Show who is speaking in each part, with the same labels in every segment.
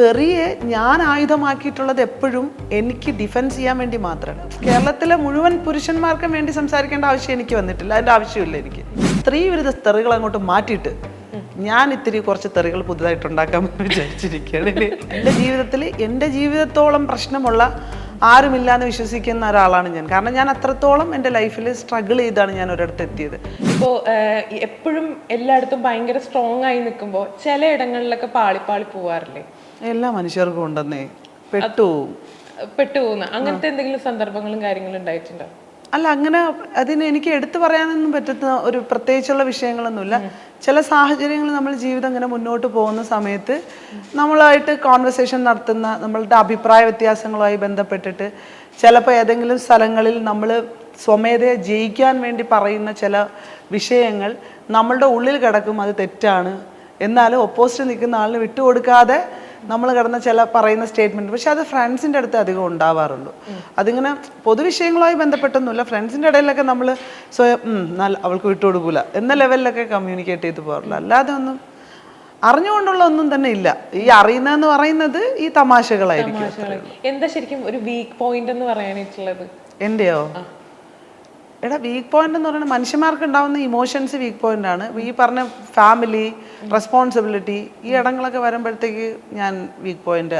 Speaker 1: തെറിയെ ഞാൻ ആയുധമാക്കിയിട്ടുള്ളത് എപ്പോഴും എനിക്ക് ഡിഫെൻസ് ചെയ്യാൻ വേണ്ടി മാത്രമാണ്. കേരളത്തിലെ മുഴുവൻ പുരുഷന്മാർക്കും വേണ്ടി സംസാരിക്കേണ്ട ആവശ്യം എനിക്ക് വന്നിട്ടില്ല. അതിന്റെ ആവശ്യമില്ല എനിക്ക്. സ്ത്രീ വിരുദ്ധ തെറികൾ അങ്ങോട്ട് മാറ്റിയിട്ട് ഞാൻ ഇത്തിരി കുറച്ച് തെറികൾ പുതുതായിട്ട് ഉണ്ടാക്കാമെന്ന് വിചാരിച്ചിരിക്കുകയാണ്. എന്റെ ജീവിതത്തിൽ എന്റെ ജീവിതത്തോളം പ്രശ്നമുള്ള ആരുമില്ലാന്ന് വിശ്വസിക്കുന്ന ഒരാളാണ് ഞാൻ. കാരണം ഞാൻ അത്രത്തോളം എന്റെ ലൈഫിൽ സ്ട്രഗിൾ ചെയ്താണ് ഞാൻ ഒരിടത്ത് എത്തിയത്.
Speaker 2: ഇപ്പോൾ എപ്പോഴും എല്ലായിടത്തും ഭയങ്കര സ്ട്രോങ് ആയി നിൽക്കുമ്പോൾ ചില ഇടങ്ങളിലൊക്കെ പാളി പാളി പോവാറില്ലേ?
Speaker 1: എല്ലാ മനുഷ്യർക്കും ഉണ്ടെന്നേ. പെട്ടു.
Speaker 2: പെട്ടുപോകുന്ന അങ്ങനത്തെ എന്തെങ്കിലും സന്ദർഭങ്ങളും കാര്യങ്ങളും ഉണ്ടായിട്ടുണ്ടോ?
Speaker 1: അല്ല അങ്ങനെ അതിന് എനിക്ക് എടുത്തു പറയാനൊന്നും പറ്റുന്ന ഒരു പ്രത്യേകിച്ചുള്ള വിഷയങ്ങളൊന്നുമില്ല. ചില സാഹചര്യങ്ങളിൽ നമ്മൾ ജീവിതം ഇങ്ങനെ മുന്നോട്ട് പോകുന്ന സമയത്ത് നമ്മളായിട്ട് കോൺവെർസേഷൻ നടത്തുന്ന നമ്മളുടെ അഭിപ്രായ വ്യത്യാസങ്ങളുമായി ബന്ധപ്പെട്ടിട്ട് ചിലപ്പോൾ ഏതെങ്കിലും സ്ഥലങ്ങളിൽ നമ്മൾ സ്വമേധയെ ജയിക്കാൻ വേണ്ടി പറയുന്ന ചില വിഷയങ്ങൾ നമ്മളുടെ ഉള്ളിൽ കിടക്കും അത് തെറ്റാണ്. എന്നാലും ഒപ്പോസിറ്റ് നിൽക്കുന്ന ആളിന് വിട്ടുകൊടുക്കാതെ നമ്മൾ കിടന്ന ചില പറയുന്ന സ്റ്റേറ്റ്മെന്റ് പക്ഷെ അത് ഫ്രണ്ട്സിന്റെ അടുത്ത് അധികം ഉണ്ടാവാറുള്ളൂ. അതിങ്ങനെ പൊതുവിഷയങ്ങളുമായി ബന്ധപ്പെട്ടൊന്നുമില്ല. ഫ്രണ്ട്സിന്റെ ഇടയിലൊക്കെ നമ്മൾ സ്വയം "ഉം, നല്ല അവൾക്ക് വിട്ടുകൊടുക്കൂല എന്ന ലെവലിലൊക്കെ കമ്മ്യൂണിക്കേറ്റ് ചെയ്ത് പോകാറുള്ളൂ. അല്ലാതെ ഒന്നും അറിഞ്ഞുകൊണ്ടുള്ള ഒന്നും തന്നെ ഇല്ല. ഈ അറിയുന്നതെന്ന് പറയുന്നത് ഈ തമാശകളായിരിക്കും.
Speaker 2: എന്താ ശരിക്കും ഒരു വീക്ക് പോയിന്റ് എന്ന് പറയാനായിട്ടുള്ളത്?
Speaker 1: എന്റെയോ എടാ വീക്ക് പോയിന്റ് എന്ന് പറയുന്നത് മനുഷ്യന്മാർക്ക് ഉണ്ടാവുന്ന ഇമോഷൻസ് വീക്ക് പോയിന്റ് ആണ്. ഈ പറഞ്ഞ ഫാമിലി റെസ്പോൺസിബിലിറ്റി ഈ ഇടങ്ങളൊക്കെ വരുമ്പോഴത്തേക്ക് ഞാൻ വീക്ക് പോയിന്റ്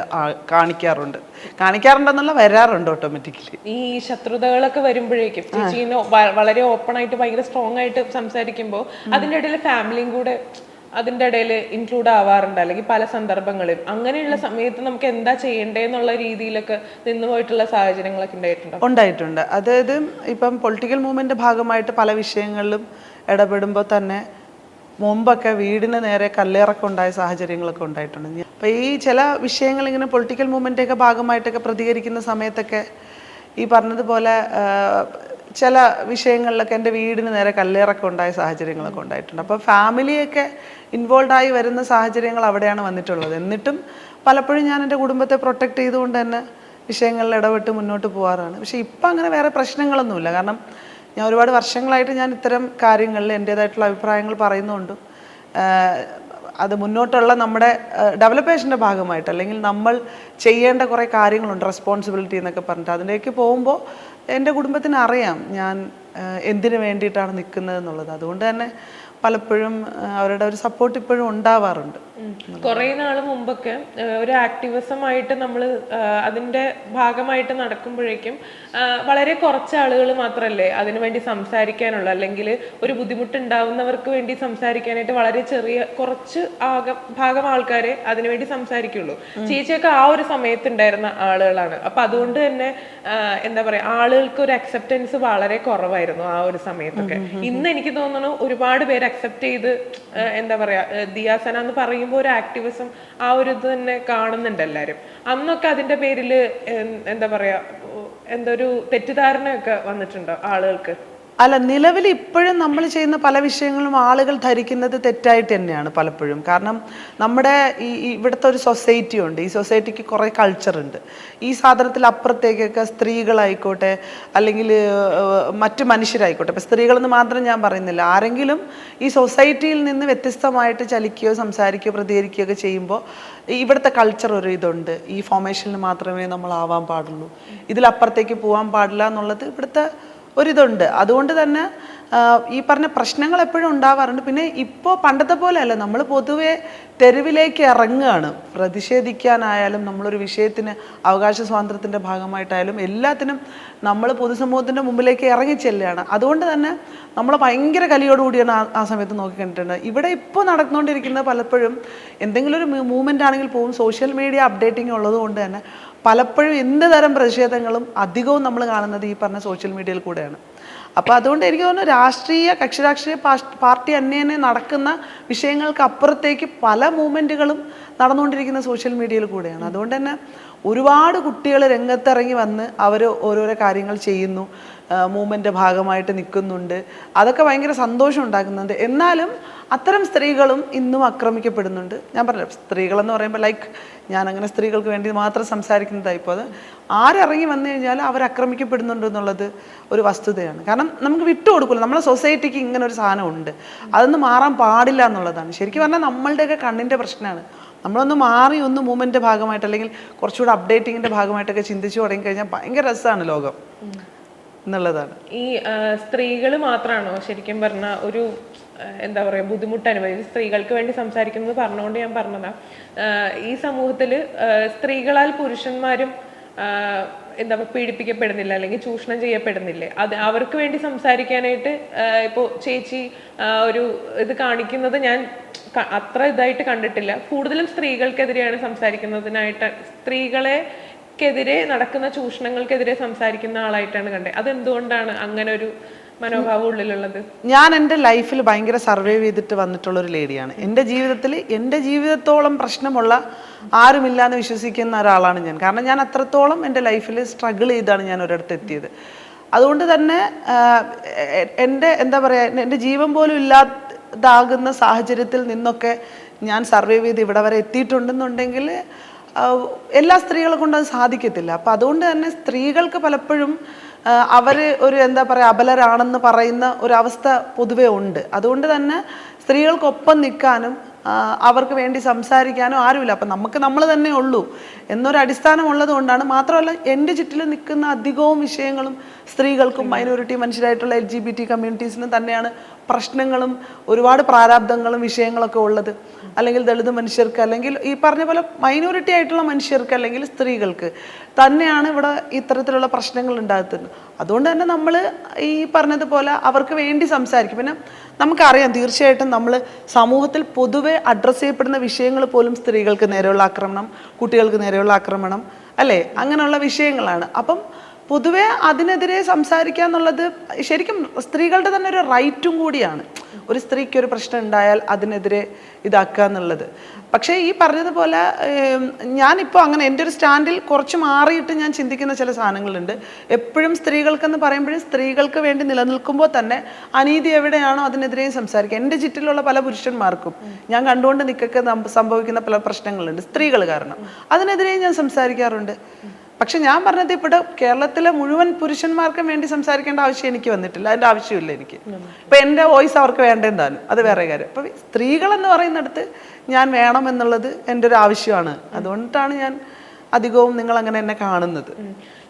Speaker 1: കാണിക്കാറുണ്ട്. കാണിക്കാറുണ്ടെന്നുള്ള വരാറുണ്ട് ഓട്ടോമാറ്റിക്കലി
Speaker 2: ഈ ശത്രുതകളൊക്കെ വരുമ്പോഴേക്കും വളരെ ഓപ്പൺ ആയിട്ട് ഭയങ്കര സ്ട്രോങ് ആയിട്ട് സംസാരിക്കുമ്പോൾ അതിന്റെ ഇടയിൽ ഫാമിലിയും കൂടെ അതിന്റെ ഇടയിൽ ഇൻക്ലൂഡ് ആവാറുണ്ട്. അല്ലെങ്കിൽ പല സന്ദർഭങ്ങളിലും. അങ്ങനെയുള്ള സമയത്ത് നമുക്ക് എന്താ ചെയ്യേണ്ടതെന്നുള്ള രീതിയിലൊക്കെ നിന്ന് പോയിട്ടുള്ള സാഹചര്യങ്ങളൊക്കെ ഉണ്ടായിട്ടുണ്ട്?
Speaker 1: ഉണ്ടായിട്ടുണ്ട്. അതായത് ഇപ്പം പൊളിറ്റിക്കൽ മൂവ്മെന്റ് ഭാഗമായിട്ട് പല വിഷയങ്ങളിലും ഇടപെടുമ്പോൾ തന്നെ മുമ്പൊക്കെ വീടിന് നേരെ കല്ലേറൊക്കെ ഉണ്ടായ സാഹചര്യങ്ങളൊക്കെ ഉണ്ടായിട്ടുണ്ട്. അപ്പം ഈ ചില വിഷയങ്ങൾ ഇങ്ങനെ പൊളിറ്റിക്കൽ മൂവ്മെന്റൊക്കെ ഭാഗമായിട്ടൊക്കെ പ്രതികരിക്കുന്ന സമയത്തൊക്കെ ഈ പറഞ്ഞതുപോലെ ചില വിഷയങ്ങളിലൊക്കെ എന്റെ വീടിന് നേരെ കല്ലേറൊക്കെ ഉണ്ടായ സാഹചര്യങ്ങളൊക്കെ ഉണ്ടായിട്ടുണ്ട്. അപ്പോൾ ഫാമിലിയൊക്കെ ഇൻവോൾവ് ആയി വരുന്ന സാഹചര്യങ്ങൾ അവിടെയാണ് വന്നിട്ടുള്ളത്. എന്നിട്ടും പലപ്പോഴും ഞാൻ എന്റെ കുടുംബത്തെ പ്രൊട്ടക്റ്റ് ചെയ്തുകൊണ്ട് തന്നെ വിഷയങ്ങളിൽ ഇടപെട്ട് മുന്നോട്ട് പോകാറാണ് പക്ഷേ ഇപ്പം അങ്ങനെ വേറെ പ്രശ്നങ്ങളൊന്നുമില്ല. കാരണം ഞാൻ ഒരുപാട് വർഷങ്ങളായിട്ട് ഞാൻ ഇത്തരം കാര്യങ്ങളിൽ എന്റേതായിട്ടുള്ള അഭിപ്രായങ്ങൾ പറയുന്നുണ്ടും. അത് മുന്നോട്ടുള്ള നമ്മുടെ ഡെവലപ്പേഷന്റെ ഭാഗമായിട്ട് അല്ലെങ്കിൽ നമ്മൾ ചെയ്യേണ്ട കുറേ കാര്യങ്ങളുണ്ട്. റെസ്പോൺസിബിലിറ്റി എന്നൊക്കെ പറഞ്ഞിട്ട്. അതിലേക്ക് പോകുമ്പോൾ എന്റെ കുടുംബത്തിന് അറിയാം ഞാൻ എന്തിനു വേണ്ടിയിട്ടാണ് നിൽക്കുന്നത് എന്നുള്ളത്. അതുകൊണ്ട് തന്നെ പലപ്പോഴും അവരുടെ ഒരു സപ്പോർട്ട് ഇപ്പോഴും ഉണ്ടാവാറുണ്ട്.
Speaker 2: കുറെ നാൾ മുമ്പൊക്കെ ഒരു ഒരു ആക്ടിവിസമായിട്ട് നമ്മൾ അതിന്റെ ഭാഗമായിട്ട് നടക്കുമ്പോഴേക്കും വളരെ കുറച്ച് ആളുകൾ മാത്രമല്ലേ അതിനുവേണ്ടി സംസാരിക്കാനുള്ള. അല്ലെങ്കിൽ ഒരു ബുദ്ധിമുട്ടുണ്ടാവുന്നവർക്ക് വേണ്ടി സംസാരിക്കാനായിട്ട് വളരെ ചെറിയ കുറച്ച് ആക ഭാഗം ആൾക്കാരെ അതിനുവേണ്ടി സംസാരിക്കുള്ളൂ. ചേച്ചിയൊക്കെ ആ ഒരു സമയത്ത് ഉണ്ടായിരുന്ന ആളുകളാണ്. അപ്പൊ അതുകൊണ്ട് തന്നെ എന്താ പറയാ ആളുകൾക്ക് ഒരു അക്സെപ്റ്റൻസ് വളരെ കുറവായിരുന്നു ആ ഒരു സമയത്തൊക്കെ. ഇന്ന് എനിക്ക് തോന്നുന്നു ഒരുപാട് പേര് അക്സെപ്റ്റ് ചെയ്ത് എന്താ പറയാ ദിയാസന എന്ന് പറയുമ്പോൾ ഒരു ആക്ടിവിസം ആ ഒരു ഇത് തന്നെ കാണുന്നുണ്ട് എല്ലാവരും അന്നൊക്കെ അതിന്റെ പേരിൽ എന്താ പറയാ എന്തൊരു തെറ്റിദ്ധാരണയൊക്കെ വന്നിട്ടുണ്ടോ ആളുകൾക്ക്?
Speaker 1: അല്ല നിലവിൽ ഇപ്പോഴും നമ്മൾ ചെയ്യുന്ന പല വിഷയങ്ങളും ആളുകൾ ധരിക്കുന്നത് തെറ്റായിട്ട് തന്നെയാണ് പലപ്പോഴും. കാരണം നമ്മുടെ ഈ ഇവിടുത്തെ ഒരു സൊസൈറ്റി ഉണ്ട്. ഈ സൊസൈറ്റിക്ക് കുറേ കൾച്ചർ ഉണ്ട്. ഈ സാധനത്തിൽ അപ്പുറത്തേക്കൊക്കെ സ്ത്രീകളായിക്കോട്ടെ അല്ലെങ്കിൽ മറ്റു മനുഷ്യരായിക്കോട്ടെ. ഇപ്പം സ്ത്രീകളെന്ന് മാത്രം ഞാൻ പറയുന്നില്ല. ആരെങ്കിലും ഈ സൊസൈറ്റിയിൽ നിന്ന് വ്യത്യസ്തമായിട്ട് ചലിക്കുകയോ സംസാരിക്കുകയോ പ്രതികരിക്കുകയോ ഒക്കെ ചെയ്യുമ്പോൾ ഇവിടുത്തെ കൾച്ചർ ഒരു ഇതുണ്ട്. ഈ ഫോമേഷനിൽ മാത്രമേ നമ്മൾ ആവാൻ പാടുള്ളൂ. ഇതിലപ്പുറത്തേക്ക് പോകാൻ പാടില്ല എന്നുള്ളത് ഇവിടുത്തെ ഒരിതുണ്ട്. അതുകൊണ്ട് തന്നെ ഈ പറഞ്ഞ പ്രശ്നങ്ങൾ എപ്പോഴും ഉണ്ടാവാറുണ്ട്. പിന്നെ ഇപ്പോൾ പണ്ടത്തെ പോലെയല്ല. നമ്മൾ പൊതുവെ തെരുവിലേക്ക് ഇറങ്ങുകയാണ്. പ്രതിഷേധിക്കാനായാലും നമ്മളൊരു വിഷയത്തിന് അവകാശ സ്വാതന്ത്ര്യത്തിന്റെ ഭാഗമായിട്ടായാലും എല്ലാത്തിനും നമ്മൾ പൊതുസമൂഹത്തിന്റെ മുമ്പിലേക്ക് ഇറങ്ങി ചെല്ലുകയാണ്. അതുകൊണ്ട് തന്നെ നമ്മൾ ഭയങ്കര കലിയോടുകൂടിയാണ് ആ സമയത്ത് നോക്കി കണ്ടിട്ടുണ്ട് ഇവിടെ ഇപ്പോൾ നടന്നുകൊണ്ടിരിക്കുന്നത് പലപ്പോഴും എന്തെങ്കിലും ഒരു മൂവ്മെന്റ് ആണെങ്കിൽ പോകും സോഷ്യൽ മീഡിയ അപ്ഡേറ്റിംഗ് ഉള്ളതുകൊണ്ട് തന്നെ പലപ്പോഴും എന്ത് തരം പ്രതിഷേധങ്ങളും അധികവും നമ്മൾ കാണുന്നത് ഈ പറഞ്ഞ സോഷ്യൽ മീഡിയയിൽ കൂടെയാണ്. അപ്പോൾ അതുകൊണ്ട് എനിക്ക് തോന്നുന്നു രാഷ്ട്രീയ കക്ഷി രാഷ്ട്രീയ പാർട്ടി അന്യേനെ നടക്കുന്ന വിഷയങ്ങൾക്ക് അപ്പുറത്തേക്ക് പല മൂവ്മെന്റുകളും നടന്നുകൊണ്ടിരിക്കുന്ന സോഷ്യൽ മീഡിയയിൽ കൂടെയാണ്. അതുകൊണ്ട് തന്നെ ഒരുപാട് കുട്ടികൾ രംഗത്തിറങ്ങി വന്ന് അവർ ഓരോരോ കാര്യങ്ങൾ ചെയ്യുന്നു. മൂവ്മെന്റെ ഭാഗമായിട്ട് നിൽക്കുന്നുണ്ട്. അതൊക്കെ ഭയങ്കര സന്തോഷം ഉണ്ടാക്കുന്നുണ്ട്. എന്നാലും അത്തരം സ്ത്രീകളും ഇന്നും ആക്രമിക്കപ്പെടുന്നുണ്ട്. ഞാൻ പറഞ്ഞു സ്ത്രീകളെന്ന് പറയുമ്പോൾ ലൈക്ക് ഞാൻ അങ്ങനെ സ്ത്രീകൾക്ക് വേണ്ടി മാത്രം സംസാരിക്കുന്നതായിപ്പോൾ അത്. ആരിറങ്ങി വന്നു കഴിഞ്ഞാൽ അവർ ആക്രമിക്കപ്പെടുന്നുണ്ട് എന്നുള്ളത് ഒരു വസ്തുതയാണ്. കാരണം നമുക്ക് വിട്ടുകൊടുക്കില്ല. നമ്മുടെ സൊസൈറ്റിക്ക് ഇങ്ങനെ ഒരു സാധനം ഉണ്ട്. അതൊന്നും മാറാൻ പാടില്ല എന്നുള്ളതാണ്. ശരിക്കും പറഞ്ഞാൽ നമ്മളുടെയൊക്കെ കണ്ണിന്റെ പ്രശ്നമാണ്. നമ്മളൊന്ന് മാറി ഒന്ന് മൂവ്മെന്റ് ഭാഗമായിട്ട് അല്ലെങ്കിൽ കുറച്ചുകൂടെ അപ്ഡേറ്റിങ്ങിന്റെ ഭാഗമായിട്ടൊക്കെ ചിന്തിച്ചു തുടങ്ങി കഴിഞ്ഞാൽ ഭയങ്കര രസമാണ് ലോകം. എന്നുള്ളതാണ്.
Speaker 2: ഈ സ്ത്രീകൾ മാത്രമാണോ ശരിക്കും പറഞ്ഞ ഒരു എന്താ പറയാ ബുദ്ധിമുട്ട് അനുഭവിച്ചത്? സ്ത്രീകൾക്ക് വേണ്ടി സംസാരിക്കുന്നത് പറഞ്ഞുകൊണ്ട് ഞാൻ പറഞ്ഞതാ. ഈ സമൂഹത്തിൽ സ്ത്രീകളാൽ പുരുഷന്മാരും എന്താ പറയുക പീഡിപ്പിക്കപ്പെടുന്നില്ല അല്ലെങ്കിൽ ചൂഷണം ചെയ്യപ്പെടുന്നില്ലേ? അത് അവർക്ക് വേണ്ടി സംസാരിക്കാനായിട്ട് ഇപ്പോൾ ഇപ്പോ ചേച്ചി ഒരു ഇത് കാണിക്കുന്നത് ഞാൻ അത്ര ഇതായിട്ട് കണ്ടിട്ടില്ല. കൂടുതലും സ്ത്രീകൾക്കെതിരെയാണ് സംസാരിക്കുന്നതിനായിട്ട് സ്ത്രീകളെ ക്കെതിരെ നടക്കുന്ന ചൂഷണങ്ങൾക്കെതിരെ സംസാരിക്കുന്ന ആളായിട്ടാണ് കണ്ടത്. അതെന്തുകൊണ്ടാണ് അങ്ങനെ ഒരു മനോഭാവം ഉള്ളിലുള്ളത്?
Speaker 1: ഞാൻ എന്റെ ലൈഫിൽ ഭയങ്കര സർവൈവ് ചെയ്തിട്ട് വന്നിട്ടുള്ള ഒരു ലേഡിയാണ്. എന്റെ ജീവിതത്തിൽ എന്റെ ജീവിതത്തോളം പ്രശ്നമുള്ള ആരുമില്ല എന്ന് വിശ്വസിക്കുന്ന ഒരാളാണ് ഞാൻ. കാരണം ഞാൻ അത്രത്തോളം എന്റെ ലൈഫിൽ സ്ട്രഗിൾ ചെയ്താണ് ഞാൻ ഒരിടത്ത് എത്തിയത്. അതുകൊണ്ട് തന്നെ എന്റെ എന്താ പറയുക എന്റെ ജീവൻ പോലും ഇല്ലാതാകുന്ന സാഹചര്യത്തിൽ നിന്നൊക്കെ ഞാൻ സർവൈവ് ചെയ്ത് ഇവിടെ വരെ എത്തിയിട്ടുണ്ടെന്നുണ്ടെങ്കിൽ എല്ലാ സ്ത്രീകളെ കൊണ്ട് അത് സാധിക്കത്തില്ല. അപ്പം അതുകൊണ്ട് തന്നെ സ്ത്രീകൾക്ക് പലപ്പോഴും അവർ ഒരു എന്താ പറയുക അബലരാണെന്ന് പറയുന്ന ഒരവസ്ഥ പൊതുവേ ഉണ്ട്. അതുകൊണ്ട് തന്നെ സ്ത്രീകൾക്കൊപ്പം നിൽക്കാനും അവർക്ക് വേണ്ടി സംസാരിക്കാനും ആരുമില്ല. അപ്പം നമുക്ക് നമ്മൾ തന്നെ ഉള്ളൂ. എന്നൊരു അടിസ്ഥാനം ഉള്ളത് കൊണ്ടാണ് മാത്രമല്ല എന്റെ ചുറ്റിൽ നിൽക്കുന്ന അധികവും വിഷയങ്ങളും സ്ത്രീകൾക്കും മൈനോറിറ്റി മനുഷ്യരായിട്ടുള്ള എൽ ജി ബി ടി കമ്മ്യൂണിറ്റീസിനും തന്നെയാണ് പ്രശ്നങ്ങളും ഒരുപാട് പ്രാരാബ്ദങ്ങളും വിഷയങ്ങളൊക്കെ ഉള്ളത്. അല്ലെങ്കിൽ ദളിത് മനുഷ്യർക്ക് അല്ലെങ്കിൽ ഈ പറഞ്ഞ പോലെ മൈനോറിറ്റി ആയിട്ടുള്ള മനുഷ്യർക്ക് അല്ലെങ്കിൽ സ്ത്രീകൾക്ക് തന്നെയാണ് ഇവിടെ ഇത്തരത്തിലുള്ള പ്രശ്നങ്ങൾ ഉണ്ടാകുന്നത്. അതുകൊണ്ട് തന്നെ നമ്മൾ ഈ പറഞ്ഞതുപോലെ അവർക്ക് വേണ്ടി സംസാരിക്കും. പിന്നെ നമുക്കറിയാം തീർച്ചയായിട്ടും നമ്മൾ സമൂഹത്തിൽ പൊതുവെ അഡ്രസ്സ് ചെയ്യപ്പെടുന്ന വിഷയങ്ങൾ പോലും സ്ത്രീകൾക്ക് നേരെയുള്ള ആക്രമണം കുട്ടികൾക്ക് നേരെയുള്ള ആക്രമണം അല്ലേ? അങ്ങനെയുള്ള വിഷയങ്ങളാണ്. അപ്പം പൊതുവെ അതിനെതിരെ സംസാരിക്കുക എന്നുള്ളത് ശരിക്കും സ്ത്രീകളുടെ തന്നെ ഒരു റൈറ്റും കൂടിയാണ്. ഒരു സ്ത്രീക്ക് ഒരു പ്രശ്നം ഉണ്ടായാൽ അതിനെതിരെ ഇതാക്കുക എന്നുള്ളത്. പക്ഷേ ഈ പറഞ്ഞതുപോലെ ഞാനിപ്പോൾ അങ്ങനെ എന്റെ ഒരു സ്റ്റാൻഡിൽ കുറച്ച് മാറിയിട്ട് ഞാൻ ചിന്തിക്കുന്ന ചില സാധനങ്ങളുണ്ട്. എപ്പോഴും സ്ത്രീകൾക്കെന്ന് പറയുമ്പോഴും സ്ത്രീകൾക്ക് വേണ്ടി നിലനിൽക്കുമ്പോൾ തന്നെ അനീതി എവിടെയാണോ അതിനെതിരെയും സംസാരിക്കുക. എന്റെ ചുറ്റിലുള്ള പല പുരുഷന്മാർക്കും ഞാൻ കണ്ടുകൊണ്ട് നിൽക്കൊക്കെ സംഭവിക്കുന്ന പല പ്രശ്നങ്ങളുണ്ട്. സ്ത്രീകൾ കാരണം. അതിനെതിരെയും ഞാൻ സംസാരിക്കാറുണ്ട്. പക്ഷെ ഞാൻ പറഞ്ഞത് ഇവിടെ കേരളത്തിലെ മുഴുവൻ പുരുഷന്മാർക്കും വേണ്ടി സംസാരിക്കേണ്ട ആവശ്യം എനിക്ക് വന്നിട്ടില്ല. അതിന്റെ ആവശ്യമില്ല എനിക്ക്. ഇപ്പൊ എന്റെ വോയിസ് അവർക്ക് വേണ്ടതാനും അത് വേറെ കാര്യം. അപ്പൊ സ്ത്രീകൾ എന്ന് പറയുന്നിടത്ത് ഞാൻ വേണം എന്നുള്ളത് എന്റെ ഒരു ആവശ്യമാണ്. അതുകൊണ്ടാണ് ഞാൻ അധികവും നിങ്ങൾ അങ്ങനെ എന്നെ കാണുന്നത്.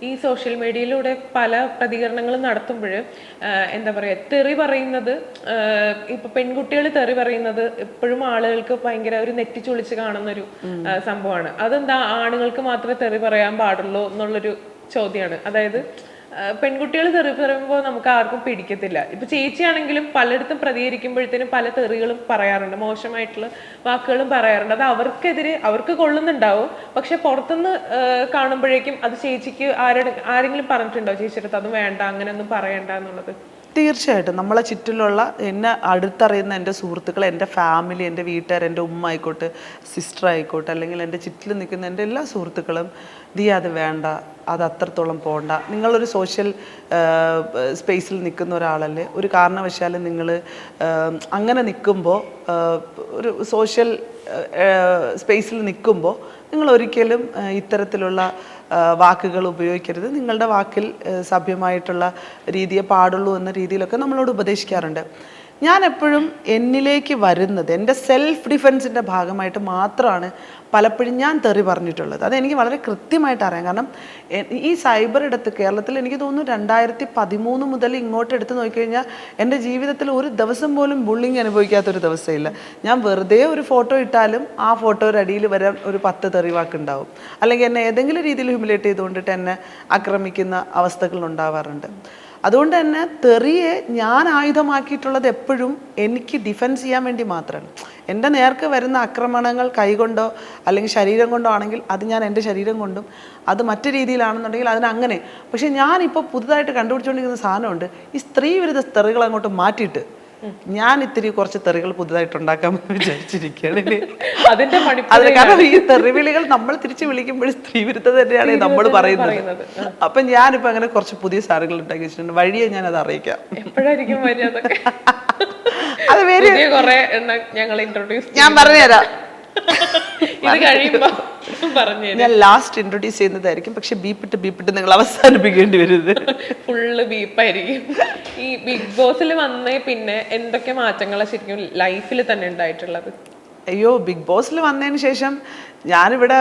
Speaker 2: ഈ സോഷ്യൽ മീഡിയയിലൂടെ പല പ്രതികരണങ്ങളും നടത്തുമ്പോൾ എന്താ പറയുക തെറി പറയുന്നത് ഇപ്പൊ പെൺകുട്ടികൾ തെറി പറയുന്നത് എപ്പോഴും ആളുകൾക്ക് ഭയങ്കര ഒരു നെറ്റിച്ചുളിച്ച് കാണുന്നൊരു സംഭവമാണ്. അതെന്താ ആണുങ്ങൾക്ക് മാത്രമേ തെറി പറയാൻ പാടുള്ളൂ എന്നുള്ളൊരു ചോദ്യമാണ് അതായത് പെൺകുട്ടികൾ തെറി പറയുമ്പോൾ നമുക്ക് ആർക്കും പിടിക്കത്തില്ല. ഇപ്പൊ ചേച്ചിയാണെങ്കിലും പലയിടത്തും പ്രതികരിക്കുമ്പോഴത്തേനും പല തെറികളും പറയാറുണ്ട്. മോശമായിട്ടുള്ള വാക്കുകളും പറയാറുണ്ട്. അത് അവർക്കെതിരെ അവർക്ക് കൊള്ളുന്നുണ്ടാവും. പക്ഷെ പുറത്തുനിന്ന് കാണുമ്പോഴേക്കും അത് ചേച്ചിക്ക് ആരുടെ ആരെങ്കിലും പറഞ്ഞിട്ടുണ്ടോ? ചേച്ചിയുടെ അത് വേണ്ട അങ്ങനെയൊന്നും പറയണ്ട എന്നുള്ളത്?
Speaker 1: തീർച്ചയായിട്ടും. നമ്മളെ ചുറ്റിലുള്ള എന്നെ അടുത്തറിയുന്ന എന്റെ സുഹൃത്തുക്കൾ എന്റെ ഫാമിലി എന്റെ വീട്ടുകാർ എന്റെ ഉമ്മ ആയിക്കോട്ടെ സിസ്റ്റർ ആയിക്കോട്ടെ അല്ലെങ്കിൽ എന്റെ ചുറ്റിൽ നിൽക്കുന്ന എന്റെ എല്ലാ സുഹൃത്തുക്കളും ദീ അത് വേണ്ട. അത് അത്രത്തോളം പോകണ്ട നിങ്ങളൊരു സോഷ്യൽ സ്പേസിൽ നിൽക്കുന്ന ഒരാളല്ലേ. ഒരു കാരണവശാലും നിങ്ങൾ അങ്ങനെ നിൽക്കുമ്പോൾ ഒരു സോഷ്യൽ സ്പേസിൽ നിൽക്കുമ്പോൾ നിങ്ങൾ ഒരിക്കലും ഇത്തരത്തിലുള്ള വാക്കുകൾ ഉപയോഗിക്കരുത്. നിങ്ങളുടെ വാക്കിൽ സഭ്യമായിട്ടുള്ള രീതിയെ പാടുള്ളൂ എന്ന രീതിയിലൊക്കെ നമ്മളോട് ഉപദേശിക്കാറുണ്ട്. ഞാൻ എപ്പോഴും എന്നിലേക്ക് വരുന്നത് എന്റെ സെൽഫ് ഡിഫെൻസിന്റെ ഭാഗമായിട്ട് മാത്രമാണ് പലപ്പോഴും ഞാൻ തെറി പറഞ്ഞിട്ടുള്ളത്. അതെനിക്ക് വളരെ കൃത്യമായിട്ട് അറിയാം. കാരണം ഈ സൈബർ ഇടത്ത് കേരളത്തിൽ എനിക്ക് തോന്നുന്നു രണ്ടായിരത്തി പതിമൂന്ന് മുതൽ ഇങ്ങോട്ട് എടുത്ത് നോക്കിക്കഴിഞ്ഞാൽ എന്റെ ജീവിതത്തിൽ ഒരു ദിവസം പോലും ബുള്ളിങ് അനുഭവിക്കാത്തൊരു ദിവസമില്ല. ഞാൻ വെറുതെ ഒരു ഫോട്ടോ ഇട്ടാലും ആ ഫോട്ടോയുടെ അടിയിൽ വരാൻ ഒരു പത്ത് തെറിവാക്കുണ്ടാവും അല്ലെങ്കിൽ എന്നെ ഏതെങ്കിലും രീതിയിൽ ഹ്യൂമിലേറ്റ് ചെയ്തുകൊണ്ടിട്ട് എന്നെ ആക്രമിക്കുന്ന അവസ്ഥകൾ ഉണ്ടാവാറുണ്ട്. അതുകൊണ്ട് തന്നെ തെറിയെ ഞാൻ ആയുധമാക്കിയിട്ടുള്ളത് എപ്പോഴും എനിക്ക് ഡിഫെൻസ് ചെയ്യാൻ വേണ്ടി മാത്രമാണ്. എന്റെ നേർക്ക് വരുന്ന ആക്രമണങ്ങൾ കൈകൊണ്ടോ അല്ലെങ്കിൽ ശരീരം കൊണ്ടോ ആണെങ്കിൽ അത് ഞാൻ എന്റെ ശരീരം കൊണ്ടും അത് മറ്റു രീതിയിലാണെന്നുണ്ടെങ്കിൽ അതിനങ്ങനെ പക്ഷേ ഞാനിപ്പോൾ പുതുതായിട്ട് കണ്ടുപിടിച്ചുകൊണ്ടിരിക്കുന്ന സാധനമുണ്ട്. ഈ സ്ത്രീ വിരുദ്ധ തെറികൾ അങ്ങോട്ട് മാറ്റിയിട്ട് ഞാൻ ഇത്തിരി കുറച്ച് തെറികൾ പുതുതായിട്ട് ഉണ്ടാക്കാൻ വിചാരിച്ചിരിക്കുകയാണ്.
Speaker 2: അതിന്റെ
Speaker 1: കാരണം ഈ തെറിവിളികൾ നമ്മൾ തിരിച്ചു വിളിക്കുമ്പോൾ സ്ത്രീ വിരുദ്ധ തന്നെയാണ് നമ്മൾ പറയുന്നത്. അപ്പൊ ഞാനിപ്പോ അങ്ങനെ കുറച്ച് പുതിയ സാധനങ്ങൾ ഉണ്ടാക്കി വെച്ചിട്ടുണ്ട്. വഴിയെ ഞാൻ അത് അറിയിക്കാം.
Speaker 2: എപ്പോഴായിരിക്കും
Speaker 1: അത് വേറെ ഞാൻ പറഞ്ഞുതരാം.
Speaker 2: ഇത് കഴിയുമ്പോൾ പറഞ്ഞു
Speaker 1: ഞാൻ ലാസ്റ്റ് ഇൻട്രൊഡ്യൂസ് ചെയ്യുന്നതായിരിക്കും. പക്ഷെ ബീപ്പിട്ട് ബീപ്പിട്ട് നിങ്ങൾ അവസാനിപ്പിക്കേണ്ടി വരുന്നത്
Speaker 2: ഫുള്ള് ബീപ്പായിരിക്കും. ഈ ബിഗ് ബോസിൽ വന്നേ പിന്നെ എന്തൊക്കെ മാറ്റങ്ങളാണ് ശരിക്കും ലൈഫിൽ തന്നെ ഉണ്ടായിട്ടുള്ളത്?
Speaker 1: അയ്യോ ബിഗ് ബോസിൽ വന്നതിന് ശേഷം ഞാനിവിടെ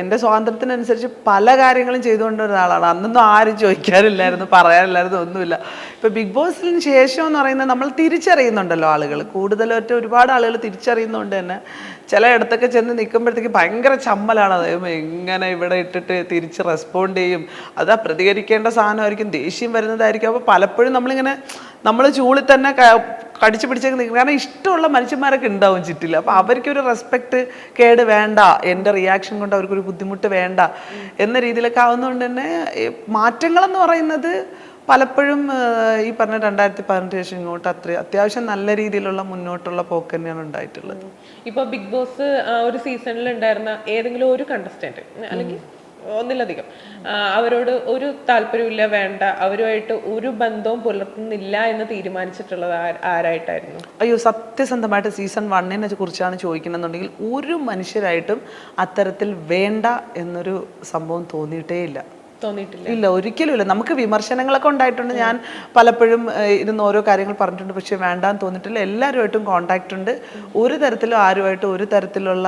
Speaker 1: എന്റെ സ്വാതന്ത്ര്യത്തിനനുസരിച്ച് പല കാര്യങ്ങളും ചെയ്തുകൊണ്ടിരുന്ന ഒരാളാണ്. അന്നൊന്നും ആരും ചോദിക്കാറില്ലായിരുന്നു പറയാറില്ലായിരുന്നു ഒന്നുമില്ല. ഇപ്പൊ ബിഗ് ബോസിന് ശേഷം എന്ന് പറയുന്നത് നമ്മൾ തിരിച്ചറിയുന്നുണ്ടല്ലോ ആളുകൾ. കൂടുതലായിട്ട് ഒരുപാട് ആളുകൾ തിരിച്ചറിയുന്നതുകൊണ്ട് തന്നെ ചിലയിടത്തൊക്കെ ചെന്ന് നിൽക്കുമ്പോഴത്തേക്ക് ഭയങ്കര ചമ്മലാണ്. അത് എങ്ങനെ ഇവിടെ ഇട്ടിട്ട് തിരിച്ച് റെസ്പോണ്ട് ചെയ്യും. അതാ പ്രതികരിക്കേണ്ട സാധനമായിരിക്കും ദേഷ്യം വരുന്നതായിരിക്കും. അപ്പോൾ പലപ്പോഴും നമ്മളിങ്ങനെ നമ്മൾ ചൂളിൽ തന്നെ കടിച്ചു പിടിച്ചൊക്കെ നിൽക്കും. കാരണം ഇഷ്ടമുള്ള മനുഷ്യന്മാരൊക്കെ ഉണ്ടാവും ചുറ്റിൽ. അപ്പോൾ അവർക്കൊരു റെസ്പെക്റ്റ് കേട് വേണ്ട എന്റെ റിയാക്ഷൻ കൊണ്ട് അവർക്കൊരു ബുദ്ധിമുട്ട് വേണ്ട എന്ന രീതിയിലൊക്കെ ആവുന്നതുകൊണ്ട് തന്നെ മാറ്റങ്ങളെന്ന് പറയുന്നത് പലപ്പോഴും ഈ പറഞ്ഞ രണ്ടായിരത്തി പതിനെട്ട് ശേഷം ഇങ്ങോട്ട് അത്ര അത്യാവശ്യം നല്ല രീതിയിലുള്ള മുന്നോട്ടുള്ള പോക്ക് തന്നെയാണ് ഉണ്ടായിട്ടുള്ളത്.
Speaker 2: ഇപ്പൊ ബിഗ് ബോസ് ഒരു സീസണിൽ ഉണ്ടായിരുന്ന ഏതെങ്കിലും ഒരു കണ്ടസ്റ്റന്റ് അല്ലെങ്കിൽ ഒന്നിലധികം അവരോട് ഒരു താല്പര്യമില്ല വേണ്ട. അവരുമായിട്ട് ഒരു ബന്ധവും പുലർത്തുന്നില്ല എന്ന് തീരുമാനിച്ചിട്ടുള്ളത് ആരായിട്ടായിരുന്നു?
Speaker 1: അയ്യോ സത്യസന്ധമായിട്ട് സീസൺ വണ്ണിനെ കുറിച്ചാണ് ചോദിക്കണമെന്നുണ്ടെങ്കിൽ ഒരു മനുഷ്യരായിട്ടും അത്തരത്തിൽ വേണ്ട എന്നൊരു സംഭവം തോന്നിയിട്ടേ ഇല്ല
Speaker 2: തോന്നിയിട്ടില്ല.
Speaker 1: ഇല്ല ഒരിക്കലും ഇല്ല. നമുക്ക് വിമർശനങ്ങളൊക്കെ ഉണ്ടായിട്ടുണ്ട്. ഞാൻ പലപ്പോഴും ഇരുന്ന് ഓരോ കാര്യങ്ങൾ പറഞ്ഞിട്ടുണ്ട്. പക്ഷെ വേണ്ടാന്ന് തോന്നിയിട്ടില്ല. എല്ലാവരുമായിട്ടും കോണ്ടാക്ട് ഉണ്ട്. ഒരു തരത്തിലും ആരുമായിട്ടും ഒരു തരത്തിലുള്ള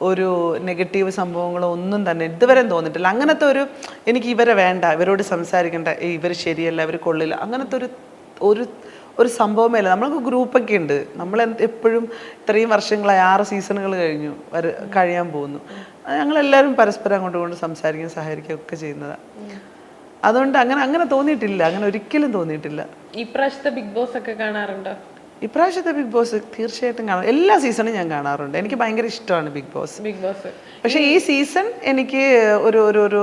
Speaker 1: ഒരു നെഗറ്റീവ് സംഭവങ്ങളോ ഒന്നും തന്നെ ഇതുവരെ തോന്നിയിട്ടില്ല. അങ്ങനത്തെ ഒരു എനിക്ക് ഇവരെ വേണ്ട. ഇവരോട് സംസാരിക്കേണ്ട. ഇവർ ശരിയല്ല ഇവർ കൊള്ളില്ല. അങ്ങനത്തെ ഒരു ഒരു ഒരു സംഭവമേ അല്ല നമ്മൾക്ക് ഗ്രൂപ്പൊക്കെ ഉണ്ട്. നമ്മൾ എപ്പോഴും ഇത്രയും വർഷങ്ങളായി ആറ് സീസണുകൾ കഴിഞ്ഞു. വര കഴിയാൻ പോകുന്നു. ഞങ്ങളെല്ലാവരും പരസ്പരം അങ്ങോട്ടും ഇങ്ങോട്ടും സംസാരിക്കുകയും സഹകരിക്കുകയും ഒക്കെ ചെയ്യുന്നതാണ് അതുകൊണ്ട് അങ്ങനെ അങ്ങനെ തോന്നിയിട്ടില്ല. അങ്ങനെ ഒരിക്കലും തോന്നിയിട്ടില്ല.
Speaker 2: ഇപ്രാവശ്യത്തെ ബിഗ് ബോസ് ഒക്കെ കാണാറുണ്ടോ?
Speaker 1: ഇപ്രാവശ്യത്തെ ബിഗ് ബോസ് തീർച്ചയായിട്ടും കാണാം. എല്ലാ സീസണും ഞാൻ കാണാറുണ്ട്. എനിക്ക് ഭയങ്കര ഇഷ്ടമാണ് ബിഗ് ബോസ്.
Speaker 2: Big boss.
Speaker 1: പക്ഷേ ഈ സീസൺ എനിക്ക് ഒരു ഒരു ഒരു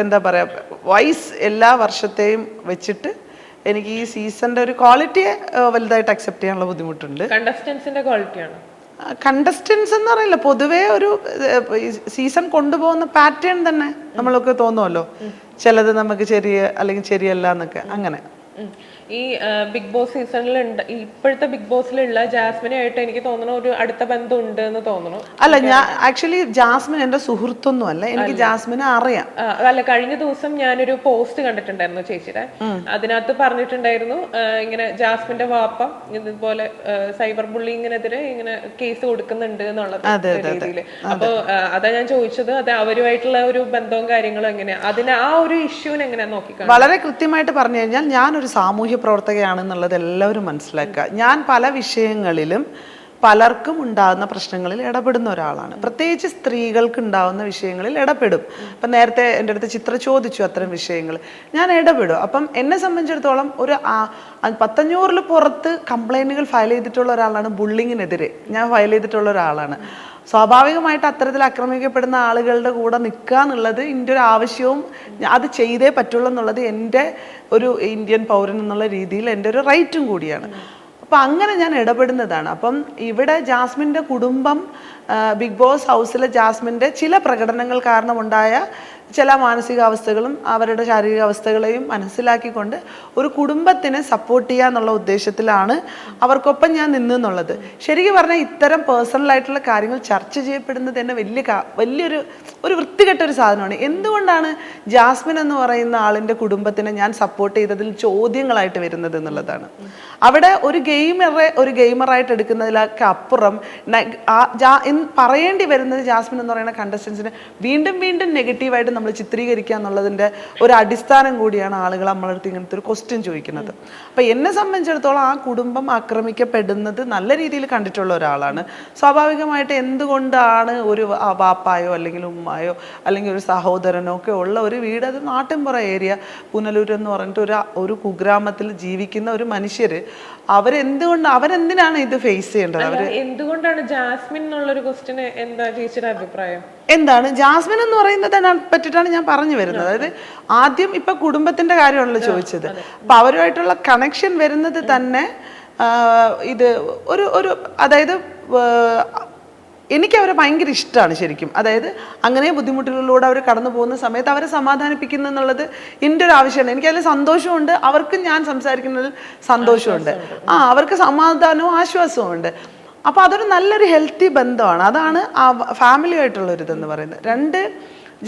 Speaker 1: എന്താ പറയുക വൈസ് എല്ലാ വർഷത്തെയും വെച്ചിട്ട് എനിക്ക് ഈ സീസണിന്റെ ഒരു ക്വാളിറ്റിയെ വലുതായിട്ട് അക്സെപ്റ്റ് ചെയ്യാനുള്ള ബുദ്ധിമുട്ടുണ്ട്.
Speaker 2: കണ്ടസ്റ്റൻസിന്റെ ക്വാളിറ്റിയാണ്?
Speaker 1: കണ്ടസ്റ്റൻസ് എന്ന് പറയില്ല പൊതുവേ ഒരു സീസൺ കൊണ്ടുപോകുന്ന പാറ്റേൺ തന്നെ നമ്മളൊക്കെ തോന്നുമല്ലോ. ചിലത് നമുക്ക് ശരി അല്ലെങ്കിൽ ശരിയല്ല എന്നൊക്കെ. അങ്ങനെ.
Speaker 2: ഈ ബിഗ് ബോസ് സീസണിൽ ഉണ്ട് ഇപ്പോഴത്തെ ബിഗ് ബോസിലുള്ള ജാസ്മിനായിട്ട് എനിക്ക് തോന്നുന്നു ഒരു അടുത്ത ബന്ധം ഉണ്ട് എന്ന് തോന്നുന്നു
Speaker 1: അല്ല ഞാൻ ആക്ച്വലി ജാസ്മിൻ എന്റെ സുഹൃത്തൊന്നും അല്ല. എനിക്ക് ജാസ്മിനെ അറിയാം.
Speaker 2: അല്ല കഴിഞ്ഞ ദിവസം ഞാനൊരു പോസ്റ്റ് കണ്ടിട്ടുണ്ടായിരുന്നു ചേച്ചിയുടെ. അതിനകത്ത് പറഞ്ഞിട്ടുണ്ടായിരുന്നു ഇങ്ങനെ ജാസ്മിന്റെ വാപ്പ ഇതുപോലെ സൈബർ ബുള്ളിങ്ങിനെതിരെ ഇങ്ങനെ കേസ് കൊടുക്കുന്നുണ്ട് എന്നുള്ളത് രീതിയിൽ അപ്പൊ അതാ ഞാൻ ചോദിച്ചത് അത് അവരുമായിട്ടുള്ള ഒരു ബന്ധവും കാര്യങ്ങളും എങ്ങനെയാ? അതിന് ആ ഒരു ഇഷ്യൂവിനെ എങ്ങനെയാ നോക്കിക്കാണും
Speaker 1: വളരെ കൃത്യമായിട്ട് പറഞ്ഞു കഴിഞ്ഞാൽ ഞാനൊരു സാമൂഹ്യ പ്രവർത്തകയാണെന്നുള്ളത് എല്ലാവരും മനസ്സിലാക്കുക. ഞാൻ പല വിഷയങ്ങളിലും പലർക്കും ഉണ്ടാകുന്ന പ്രശ്നങ്ങളിൽ ഇടപെടുന്ന ഒരാളാണ്. പ്രത്യേകിച്ച് സ്ത്രീകൾക്ക് ഉണ്ടാകുന്ന വിഷയങ്ങളിൽ ഇടപെടും. അപ്പം നേരത്തെ എന്റെ അടുത്ത് ചിത്ര ചോദിച്ചു അത്തരം വിഷയങ്ങൾ. ഞാൻ ഇടപെടും. അപ്പം എന്നെ സംബന്ധിച്ചിടത്തോളം ഒരു പത്തഞ്ഞൂറിൽ പുറത്ത് കംപ്ലൈന്റുകൾ ഫയൽ ചെയ്തിട്ടുള്ള ഒരാളാണ് ബുള്ളിങ്ങിനെതിരെ. ഞാൻ ഫയൽ ചെയ്തിട്ടുള്ള ഒരാളാണ്. സ്വാഭാവികമായിട്ട് അത്തരത്തിൽ ആക്രമിക്കപ്പെടുന്ന ആളുകളുടെ കൂടെ നിൽക്കുക എന്നുള്ളത് എന്റെ ഒരു ആവശ്യവും അത് ചെയ്തേ പറ്റുള്ളൂ എന്നുള്ളത് എന്റെ ഒരു ഇന്ത്യൻ പൗരൻ എന്നുള്ള രീതിയിൽ എന്റെ ഒരു റൈറ്റും കൂടിയാണ്. അപ്പം അങ്ങനെ ഞാൻ ഇടപെടുന്നതാണ്. അപ്പം ഇവിടെ ജാസ്മിന്റെ കുടുംബം ബിഗ് ബോസ് ഹൗസിലെ ജാസ്മിന്റെ ചില പ്രകടനങ്ങൾ കാരണമുണ്ടായ ചില മാനസികാവസ്ഥകളും അവരുടെ ശാരീരികാവസ്ഥകളെയും മനസ്സിലാക്കിക്കൊണ്ട് ഒരു കുടുംബത്തിനെ സപ്പോർട്ട് ചെയ്യുക എന്നുള്ള ഉദ്ദേശത്തിലാണ് അവർക്കൊപ്പം ഞാൻ നിന്നെന്നുള്ളത് ശരിക്കും പറഞ്ഞാൽ ഇത്തരം പേഴ്സണലായിട്ടുള്ള കാര്യങ്ങൾ ചർച്ച ചെയ്യപ്പെടുന്നത് തന്നെ വലിയ വലിയൊരു ഒരു വൃത്തികെട്ട ഒരു സാധനമാണ്. എന്തുകൊണ്ടാണ് ജാസ്മിൻ എന്ന് പറയുന്ന ആളിന്റെ കുടുംബത്തിനെ ഞാൻ സപ്പോർട്ട് ചെയ്തതിൽ ചോദ്യങ്ങളായിട്ട് വരുന്നത് എന്നുള്ളതാണ്. അവിടെ ഒരു ഗെയിമറെ ഒരു ഗെയിമറായിട്ട് എടുക്കുന്നതിലൊക്കെ അപ്പുറം പറയേണ്ടി വരുന്നത് ജാസ്മിൻ എന്ന് പറയുന്ന കണ്ടസ്റ്റൻസിന് വീണ്ടും വീണ്ടും നെഗറ്റീവായിട്ട് നമ്മൾ ചിത്രീകരിക്കുക എന്നുള്ളതിന്റെ ഒരു അടിസ്ഥാനം കൂടിയാണ് ആളുകൾ നമ്മളടുത്ത് ഇങ്ങനത്തെ ഒരു ക്വസ്റ്റ്യൻ ചോദിക്കുന്നത്. അപ്പം എന്നെ സംബന്ധിച്ചിടത്തോളം ആ കുടുംബം ആക്രമിക്കപ്പെടുന്നത് നല്ല രീതിയിൽ കണ്ടിട്ടുള്ള ഒരാളാണ്. സ്വാഭാവികമായിട്ട് എന്തുകൊണ്ടാണ് ഒരു വാപ്പായോ അല്ലെങ്കിൽ ഉമ്മായോ അല്ലെങ്കിൽ ഒരു സഹോദരനോ ഒക്കെ ഉള്ള ഒരു വീട് അത് നാട്ടിൻപുറ ഏരിയ പുനലൂർ എന്ന് പറഞ്ഞിട്ട് ഒരു ഒരു കുഗ്രാമത്തിൽ ജീവിക്കുന്ന ഒരു മനുഷ്യർ അവരെന്തുകൊണ്ട് അവരെന്തിനാണ് ഇത് ഫേസ് ചെയ്യേണ്ടത്? അവർ
Speaker 2: എന്തുകൊണ്ടാണ് ജാസ്മിൻ എന്നുള്ളൊരു ക്വസ്റ്റിന് എന്താ ചേച്ചിയുടെ അഭിപ്രായം?
Speaker 1: എന്താണ്? ജാസ്മിൻ എന്ന് പറയുന്നതിനെ പറ്റിയിട്ടാണ് ഞാൻ പറഞ്ഞു വരുന്നത്. അതായത് ആദ്യം ഇപ്പൊ കുടുംബത്തിന്റെ കാര്യമാണല്ലോ ചോദിച്ചത്. അപ്പൊ അവരുമായിട്ടുള്ള കണക്ഷൻ വരുന്നത് തന്നെ ഇത് ഒരു ഒരു അതായത് എനിക്ക് അവരെ ഭയങ്കര ഇഷ്ടമാണ് ശരിക്കും. അതായത് അങ്ങനെ ബുദ്ധിമുട്ടുകളിലൂടെ അവർ കടന്നു പോകുന്ന സമയത്ത് അവരെ സമാധാനിപ്പിക്കുന്നു എന്നുള്ളത് എന്റെ ഒരു ആവശ്യമാണ്. എനിക്കതിൽ സന്തോഷമുണ്ട്. അവർക്കും ഞാൻ സംസാരിക്കുന്നതിൽ സന്തോഷമുണ്ട്. ആ അവർക്ക് സമാധാനവും ആശ്വാസവും ഉണ്ട് അപ്പോൾ അതൊരു നല്ലൊരു ഹെൽത്തി ബന്ധമാണ്. അതാണ് ആ ഫാമിലി ആയിട്ടുള്ള ഇതെന്ന് പറയുന്നത്. രണ്ട്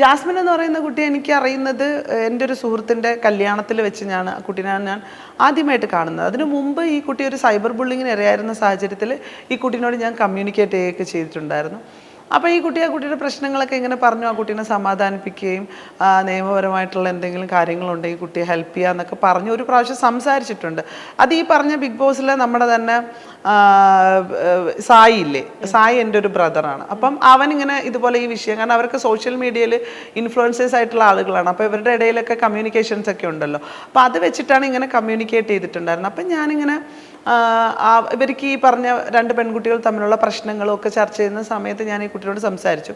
Speaker 1: ജാസ്മിൻ എന്ന് പറയുന്ന കുട്ടി എനിക്ക് അറിയുന്നത് എന്റെ ഒരു സുഹൃത്തിന്റെ കല്യാണത്തിൽ വെച്ച് ഞാൻ ആ കുട്ടീനെ ഞാൻ ആദ്യമായിട്ട് കാണുന്നത്. അതിനു മുമ്പ് ഈ കുട്ടി ഒരു സൈബർ ബുള്ളിങ്ങിന് ഇരയായിരുന്ന സാഹചര്യത്തിൽ ഈ കുട്ടീനോട് ഞാൻ കമ്മ്യൂണിക്കേറ്റ് ചെയ്യുകയൊക്കെ ചെയ്തിട്ടുണ്ടായിരുന്നു. അപ്പോൾ ഈ കുട്ടി ആ കുട്ടിയുടെ പ്രശ്നങ്ങളൊക്കെ ഇങ്ങനെ പറഞ്ഞു ആ കുട്ടീനെ സമാധാനിപ്പിക്കുകയും നിയമപരമായിട്ടുള്ള എന്തെങ്കിലും കാര്യങ്ങളുണ്ടെങ്കിൽ കുട്ടിയെ ഹെൽപ്പ് ചെയ്യുക എന്നൊക്കെ പറഞ്ഞു ഒരു പ്രാവശ്യം സംസാരിച്ചിട്ടുണ്ട്. അത് ഈ പറഞ്ഞ ബിഗ് ബോസിലെ നമ്മുടെ തന്നെ സായി ഇല്ലേ സായി എന്റെ ഒരു ബ്രദറാണ്. അപ്പം അവൻ ഇങ്ങനെ ഇതുപോലെ ഈ വിഷയം കാരണം അവർക്ക് സോഷ്യൽ മീഡിയയിൽ ഇൻഫ്ലുവൻസേഴ്സ് ആയിട്ടുള്ള ആളുകളാണ്. അപ്പോൾ ഇവരുടെ ഇടയിലൊക്കെ കമ്മ്യൂണിക്കേഷൻസ് ഒക്കെ ഉണ്ടല്ലോ. അപ്പോൾ അത് വെച്ചിട്ടാണ് ഇങ്ങനെ കമ്മ്യൂണിക്കേറ്റ് ചെയ്തിട്ടുണ്ടായിരുന്നത്. അപ്പം ഞാനിങ്ങനെ ഇവർക്ക് ഈ പറഞ്ഞ രണ്ട് പെൺകുട്ടികൾ തമ്മിലുള്ള പ്രശ്നങ്ങളും ഒക്കെ ചർച്ച ചെയ്യുന്ന സമയത്ത് ഞാൻ ഈ കുട്ടിയോട് സംസാരിച്ചു.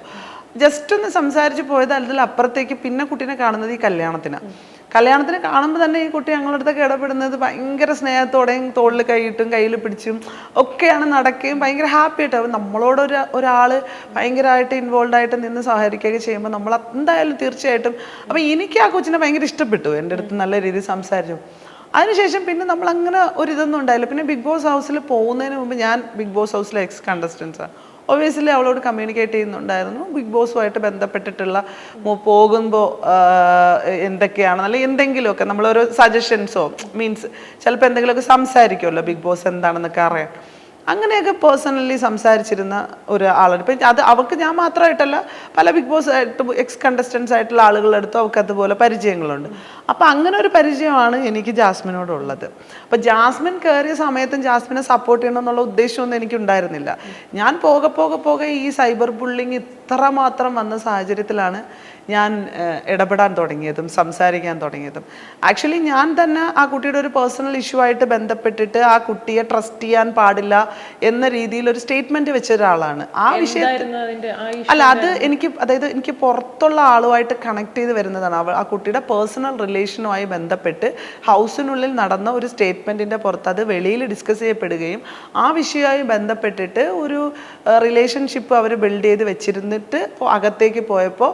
Speaker 1: ജസ്റ്റ് ഒന്ന് സംസാരിച്ച് പോയത് അതിൽ അപ്പുറത്തേക്ക് പിന്നെ കുട്ടീനെ കാണുന്നത് ഈ കല്യാണത്തിനാണ് കല്യാണത്തിന് കാണുമ്പോൾ തന്നെ ഈ കുട്ടി ഞങ്ങളുടെ അടുത്തൊക്കെ ഇടപെടുന്നത് ഭയങ്കര സ്നേഹത്തോടെയും തോളിൽ കൈയിട്ടും കയ്യിൽ പിടിച്ചും ഒക്കെയാണ് നടക്കുകയും ഭയങ്കര ഹാപ്പി ആയിട്ട്. നമ്മളോട് ഒരു ഒരാൾ ഭയങ്കരമായിട്ട് ഇൻവോൾവ് ആയിട്ട് നിന്ന് സഹകരിക്കുകയൊക്കെ ചെയ്യുമ്പോൾ നമ്മൾ എന്തായാലും തീർച്ചയായിട്ടും അപ്പം എനിക്ക് ആ കൊച്ചിനെ ഭയങ്കര ഇഷ്ടപ്പെട്ടു എന്റെ അടുത്ത് നല്ല രീതിയിൽ സംസാരിച്ചു. അതിനുശേഷം പിന്നെ നമ്മൾ അങ്ങനെ ഒരു ഇതൊന്നും ഉണ്ടായില്ല. പിന്നെ ബിഗ് ബോസ് ഹൗസിൽ പോകുന്നതിന് മുമ്പ് ഞാൻ ബിഗ് ബോസ് ഹൗസിലെ എക്സ് കണ്ടസ്റ്റൻസാണ് ഒബിയസ്ലി അവളോട് കമ്മ്യൂണിക്കേറ്റ് ചെയ്യുന്നുണ്ടായിരുന്നു. ബിഗ് ബോസുമായിട്ട് ബന്ധപ്പെട്ടിട്ടുള്ള പോകുമ്പോൾ എന്തൊക്കെയാണ് അല്ലെങ്കിൽ എന്തെങ്കിലുമൊക്കെ നമ്മളൊരു സജഷൻസോ മീൻസ് ചിലപ്പോൾ എന്തെങ്കിലുമൊക്കെ സംസാരിക്കുമല്ലോ ബിഗ് ബോസ് എന്താണെന്നൊക്കെ അറിയാൻ. അങ്ങനെയൊക്കെ പേഴ്സണലി സംസാരിച്ചിരുന്ന ഒരാളാണ്. ഇപ്പം അത് അവർക്ക് ഞാൻ മാത്രമായിട്ടല്ല പല ബിഗ് ബോസ് ആയിട്ട് എക്സ് കണ്ടസ്റ്റൻസ് ആയിട്ടുള്ള ആളുകളുടെ അടുത്തും അവർക്ക് അതുപോലെ പരിചയങ്ങളുണ്ട്. അപ്പം അങ്ങനെ ഒരു പരിചയമാണ് എനിക്ക് ജാസ്മിനോടുള്ളത്. അപ്പം ജാസ്മിൻ കയറിയ സമയത്തും ജാസ്മിനെ സപ്പോർട്ട് ചെയ്യണം എന്നുള്ള ഉദ്ദേശമൊന്നും എനിക്കുണ്ടായിരുന്നില്ല. ഞാൻ പോകെ പോകെ പോകെ ഈ സൈബർ ബുള്ളിങ് ഇത്ര മാത്രം വന്ന സാഹചര്യത്തിലാണ് ഞാൻ ഇടപെടാൻ തുടങ്ങിയതും സംസാരിക്കാൻ തുടങ്ങിയതും. ആക്ച്വലി ഞാൻ തന്നെ ആ കുട്ടിയുടെ ഒരു പേഴ്സണൽ ഇഷ്യൂ ആയിട്ട് ബന്ധപ്പെട്ടിട്ട് ആ കുട്ടിയെ ട്രസ്റ്റ് ചെയ്യാൻ പാടില്ല എന്ന രീതിയിൽ ഒരു സ്റ്റേറ്റ്മെന്റ് വെച്ച ഒരാളാണ്. ആ വിഷയത്തിൽ? അല്ല അത് എനിക്ക് അതായത് എനിക്ക് പുറത്തുള്ള ആളുമായിട്ട് കണക്ട് ചെയ്ത് വരുന്നതാണ്. അവൾ ആ കുട്ടിയുടെ പേഴ്സണൽ റിലേഷനുമായി ബന്ധപ്പെട്ട് ഹൗസിനുള്ളിൽ നടന്ന ഒരു സ്റ്റേറ്റ്മെന്റിന്റെ പുറത്ത് അത് വെളിയിൽ ഡിസ്കസ് ചെയ്യപ്പെടുകയും ആ വിഷയവുമായി ബന്ധപ്പെട്ടിട്ട് ഒരു റിലേഷൻഷിപ്പ് അവർ ബിൽഡ് ചെയ്ത് വെച്ചിരുന്നിട്ട് അകത്തേക്ക് പോയപ്പോൾ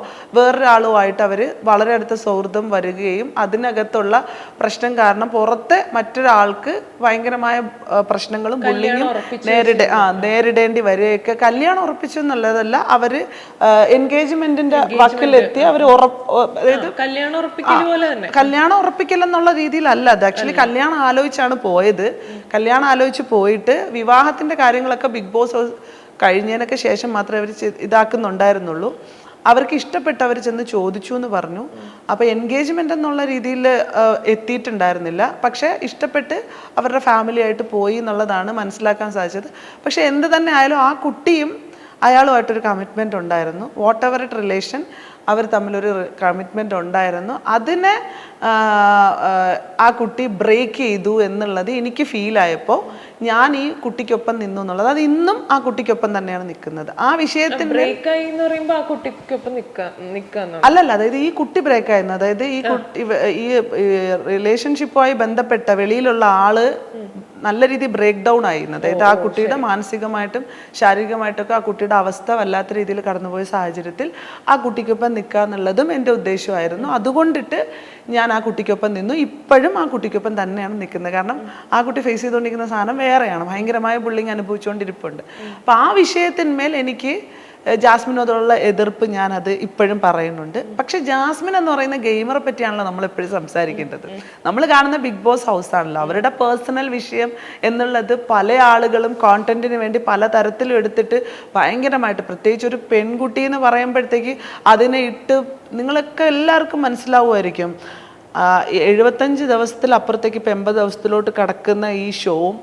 Speaker 1: വേറൊരാളുമായിട്ട് അവർ വളരെ അടുത്ത സൗഹൃദം വരികയും അതിനകത്തുള്ള പ്രശ്നം കാരണം പുറത്തെ മറ്റൊരാൾക്ക് ഭയങ്കരമായ പ്രശ്നങ്ങളും ബുള്ളിങ്ങും നേരിട ആ നേരിടേണ്ടി വരികയൊക്കെ കല്യാണം ഉറപ്പിച്ചു എന്നുള്ളതല്ല അവർ എൻഗേജ്മെന്റിന്റെ വക്കിലെത്തി അവർ അതായത്
Speaker 2: കല്യാണം ഉറപ്പിക്കൽ
Speaker 1: എന്നുള്ള രീതിയിലല്ല അത്. ആക്ച്വലി കല്യാണം ആലോചിച്ചാണ് പോയത്. കല്യാണം ആലോചിച്ച് പോയിട്ട് വിവാഹത്തിന്റെ കാര്യങ്ങളൊക്കെ ബിഗ് ബോസ് കഴിഞ്ഞതിനൊക്കെ ശേഷം മാത്രമേ അവർ ഇതാക്കുന്നുണ്ടായിരുന്നുള്ളൂ. അവർക്ക് ഇഷ്ടപ്പെട്ടവർ ചെന്ന് ചോദിച്ചു എന്ന് പറഞ്ഞു. അപ്പോൾ എൻഗേജ്മെന്റ് എന്നുള്ള രീതിയിൽ എത്തിയിട്ടുണ്ടായിരുന്നില്ല. പക്ഷേ ഇഷ്ടപ്പെട്ട് അവരുടെ ഫാമിലി ആയിട്ട് പോയി എന്നുള്ളതാണ് മനസ്സിലാക്കാൻ സാധിച്ചത്. പക്ഷേ എന്ത് തന്നെ ആയാലും ആ കുട്ടിയും അയാളുമായിട്ടൊരു കമ്മിറ്റ്മെന്റ് ഉണ്ടായിരുന്നു. വാട്ട് എവർ ഇറ്റ് റിലേഷൻ അവർ തമ്മിലൊരു കമ്മിറ്റ്മെന്റ് ഉണ്ടായിരുന്നു. അതിനെ ആ, കുട്ടി ബ്രേക്ക് ചെയ്തു എന്നുള്ളത് എനിക്ക് ഫീലായപ്പോൾ ഞാൻ ഈ കുട്ടിക്കൊപ്പം നിന്നു എന്നുള്ളത്. അത് ഇന്നും ആ കുട്ടിക്കൊപ്പം തന്നെയാണ് നിൽക്കുന്നത്. ആ വിഷയത്തിൽ അല്ലല്ല അതായത് ഈ കുട്ടി ബ്രേക്ക് ആയിരുന്നു. അതായത് ഈ കുട്ടി ഈ റിലേഷൻഷിപ്പുമായി ബന്ധപ്പെട്ട വെളിയിലുള്ള ആൾ നല്ല രീതിയിൽ ബ്രേക്ക് ഡൗൺ ആയിരുന്നു. അതായത് ആ കുട്ടിയുടെ മാനസികമായിട്ടും ശാരീരികമായിട്ടൊക്കെ ആ കുട്ടിയുടെ അവസ്ഥ വല്ലാത്ത രീതിയിൽ കടന്നുപോയ സാഹചര്യത്തിൽ ആ കുട്ടിക്കൊപ്പം നിൽക്കുക എന്നുള്ളതും എന്റെ ഉദ്ദേശമായിരുന്നു. അതുകൊണ്ടിട്ട് ഞാൻ ആ കുട്ടിക്കൊപ്പം നിന്നു. ഇപ്പോഴും ആ കുട്ടിക്കൊപ്പം തന്നെയാണ് നിൽക്കുന്നത്. കാരണം ആ കുട്ടി ഫേസ് ചെയ്തുകൊണ്ടിരിക്കുന്ന സാധനം വേറെയാണ്. ഭയങ്കരമായ ബുള്ളിങ് അനുഭവിച്ചുകൊണ്ടിരിപ്പുണ്ട്. അപ്പോൾ ആ വിഷയത്തിന്മേൽ എനിക്ക് ജാസ്മിനോടുള്ള എതിർപ്പ് ഞാനത് ഇപ്പോഴും പറയുന്നുണ്ട്. പക്ഷെ ജാസ്മിൻ എന്ന് പറയുന്ന ഗെയിമറെ പറ്റിയാണല്ലോ നമ്മൾ എപ്പോഴും സംസാരിക്കേണ്ടത് നമ്മൾ കാണുന്ന ബിഗ് ബോസ് ഹൗസ് ആണല്ലോ അവരുടെ പേഴ്സണൽ വിഷയം എന്നുള്ളത് പല ആളുകളും കോണ്ടന്റിന് വേണ്ടി പല തരത്തിലും എടുത്തിട്ട് ഭയങ്കരമായിട്ട് പ്രത്യേകിച്ച് ഒരു പെൺകുട്ടി എന്ന് പറയുമ്പോഴത്തേക്ക് അതിനെ ഇട്ട് നിങ്ങളൊക്കെ എല്ലാവർക്കും മനസ്സിലാവുമായിരിക്കും. എഴുപത്തഞ്ച് ദിവസത്തിൽ അപ്പുറത്തേക്ക് ഇപ്പം എൺപത് ദിവസത്തിലോട്ട് കടക്കുന്ന ഈ ഷോവും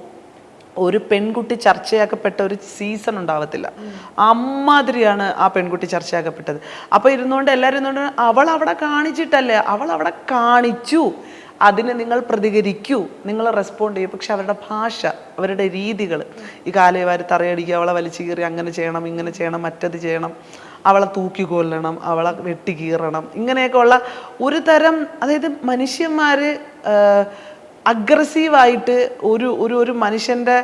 Speaker 1: ഒരു പെൺകുട്ടി ചർച്ചയാക്കപ്പെട്ട ഒരു സീസൺ ഉണ്ടാവത്തില്ല. അമ്മാതിരിയാണ് ആ പെൺകുട്ടി ചർച്ചയാക്കപ്പെട്ടത്. അപ്പോൾ ഇരുന്നുകൊണ്ട് എല്ലാവരും ഇരുന്നുകൊണ്ട് അവൾ അവിടെ കാണിച്ചിട്ടല്ലേ? അവൾ അവിടെ കാണിച്ചു. അതിന് നിങ്ങൾ പ്രതികരിക്കൂ. നിങ്ങൾ റെസ്പോണ്ട് ചെയ്യും. പക്ഷെ അവരുടെ ഭാഷ അവരുടെ രീതികൾ ഈ കാലയവാരി തറയടിക്കുക അവളെ വലിച്ചു കീറി അങ്ങനെ ചെയ്യണം ഇങ്ങനെ ചെയ്യണം മറ്റത് ചെയ്യണം. അവളെ തൂക്കി കൊല്ലണം അവളെ വെട്ടി കീറണം. ഇങ്ങനെയൊക്കെ ഉള്ള ഒരു തരം അതായത് മനുഷ്യന്മാർ അഗ്രസീവായിട്ട് ഒരു ഒരു ഒരു മനുഷ്യന്റെ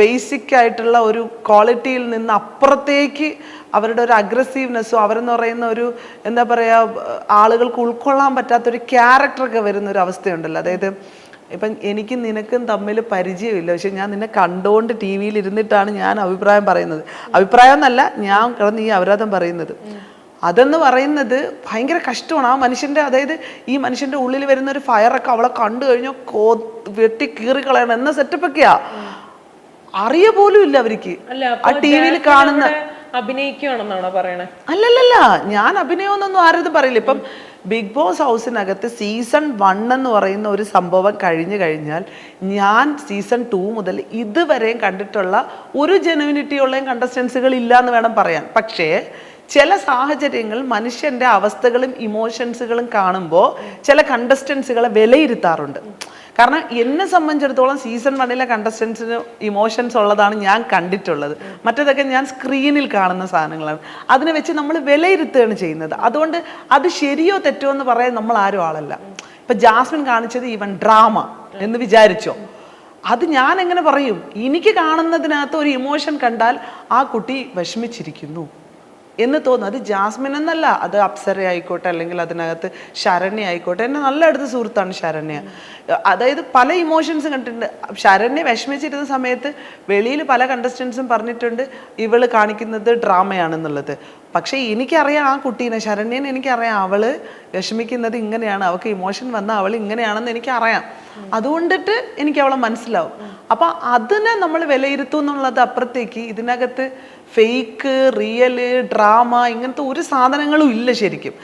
Speaker 1: ബേസിക് ആയിട്ടുള്ള ഒരു ക്വാളിറ്റിയിൽ നിന്ന് അപ്പുറത്തേക്ക് അവരുടെ ഒരു അഗ്രസീവ്നെസ്സും അവരെന്ന് പറയുന്ന ഒരു എന്താ പറയുക ആളുകൾക്ക് ഉൾക്കൊള്ളാൻ പറ്റാത്തൊരു ക്യാരക്ടറൊക്കെ വരുന്ന ഒരു അവസ്ഥയുണ്ടല്ലോ. അതായത് ഇപ്പം എനിക്കും നിനക്കും തമ്മിൽ പരിചയമില്ല. പക്ഷെ ഞാൻ നിന്നെ കണ്ടുകൊണ്ട് ടി വിയിൽ ഇരുന്നിട്ടാണ് ഞാൻ അഭിപ്രായം പറയുന്നത്. അഭിപ്രായം എന്നല്ല ഞാൻ കിടന്ന് ഈ അപരാധം പറയുന്നത്. അതെന്ന് പറയുന്നത് ഭയങ്കര കഷ്ടമാണ്. ആ മനുഷ്യന്റെ അതായത് ഈ മനുഷ്യന്റെ ഉള്ളിൽ വരുന്ന ഒരു ഫയറൊക്കെ അവളെ കണ്ടു കഴിഞ്ഞാൽ കോ വെട്ടി കീറിക്കളയണം എന്ന സെറ്റപ്പൊക്കെയാ അറിയ പോലും ഇല്ല അവർക്ക്. ആ ടി വിയിൽ കാണുന്ന
Speaker 2: അഭിനയിക്കുകയാണെന്നാണോ പറയണേ?
Speaker 1: അല്ലല്ലല്ല ഞാൻ അഭിനയമൊന്നും ആരും പറയില്ല. ഇപ്പം ബിഗ് ബോസ് ഹൗസിനകത്ത് സീസൺ വൺ എന്ന് പറയുന്ന ഒരു സംഭവം കഴിഞ്ഞു കഴിഞ്ഞാൽ ഞാൻ സീസൺ ടു മുതൽ ഇതുവരെയും കണ്ടിട്ടുള്ള ഒരു ജെനുവിനിറ്റി ഉള്ളയും കണ്ടസ്റ്റൻസുകൾ ഇല്ല എന്ന് വേണം പറയാൻ. പക്ഷേ ചില സാഹചര്യങ്ങൾ മനുഷ്യന്റെ അവസ്ഥകളും ഇമോഷൻസുകളും കാണുമ്പോൾ ചില കണ്ടസ്റ്റൻസുകളെ വിലയിരുത്താറുണ്ട്. കാരണം എന്നെ സംബന്ധിച്ചിടത്തോളം സീസൺ വണ്ണിലെ കണ്ടസ്റ്റൻസിന് ഇമോഷൻസ് ഉള്ളതാണ് ഞാൻ കണ്ടിട്ടുള്ളത്. മറ്റേതൊക്കെ ഞാൻ സ്ക്രീനിൽ കാണുന്ന സാധനങ്ങളാണ്. അതിനെ വെച്ച് നമ്മൾ വിലയിരുത്തുകയാണ് ചെയ്യുന്നത്. അതുകൊണ്ട് അത് ശരിയോ തെറ്റോ എന്ന് പറയാൻ നമ്മൾ ആരും ആളല്ല. ഇപ്പം ജാസ്മിൻ കാണിച്ചത് ഈവൻ ഡ്രാമ എന്ന് വിചാരിച്ചോ. അത് ഞാൻ എങ്ങനെ പറയും? എനിക്ക് കാണുന്നതിനകത്ത് ഒരു ഇമോഷൻ കണ്ടാൽ ആ കുട്ടി വിഷമിച്ചിരിക്കുന്നു. എന്ന് തോന്നുന്നു. അത് ജാസ്മിൻ എന്നല്ല. അത് അപ്സര ആയിക്കോട്ടെ അല്ലെങ്കിൽ അതിനകത്ത് ശരണ്യ ആയിക്കോട്ടെ. എന്നെ നല്ല അടുത്ത് സുഹൃത്താണ് ശരണ്യ. അതായത് പല ഇമോഷൻസും കണ്ടിട്ടുണ്ട്. ശരണ്യ വിഷമിച്ചിരുന്ന സമയത്ത് വെളിയിൽ പല കണ്ടസ്റ്റൻസും പറഞ്ഞിട്ടുണ്ട് ഇവൾ കാണിക്കുന്നത് ഡ്രാമയാണെന്നുള്ളത്. പക്ഷേ എനിക്കറിയാം ആ കുട്ടീനെ. ശരണ്യനെ എനിക്കറിയാം. അവൾ വിഷമിക്കുന്നത് ഇങ്ങനെയാണ്. അവൾക്ക് ഇമോഷൻ വന്ന അവൾ ഇങ്ങനെയാണെന്ന് എനിക്കറിയാം. അതുകൊണ്ടിട്ട് എനിക്ക് അവളെ മനസ്സിലാവും. അപ്പൊ അതിനെ നമ്മൾ വിലയിരുത്തും എന്നുള്ളത് അപ്പുറത്തേക്ക് ഇതിനകത്ത് ഫേക്ക് റിയൽ ഡ്രാമ ഇങ്ങനത്തെ ഒരു സാധനങ്ങളും ഇല്ല ശരിക്കും.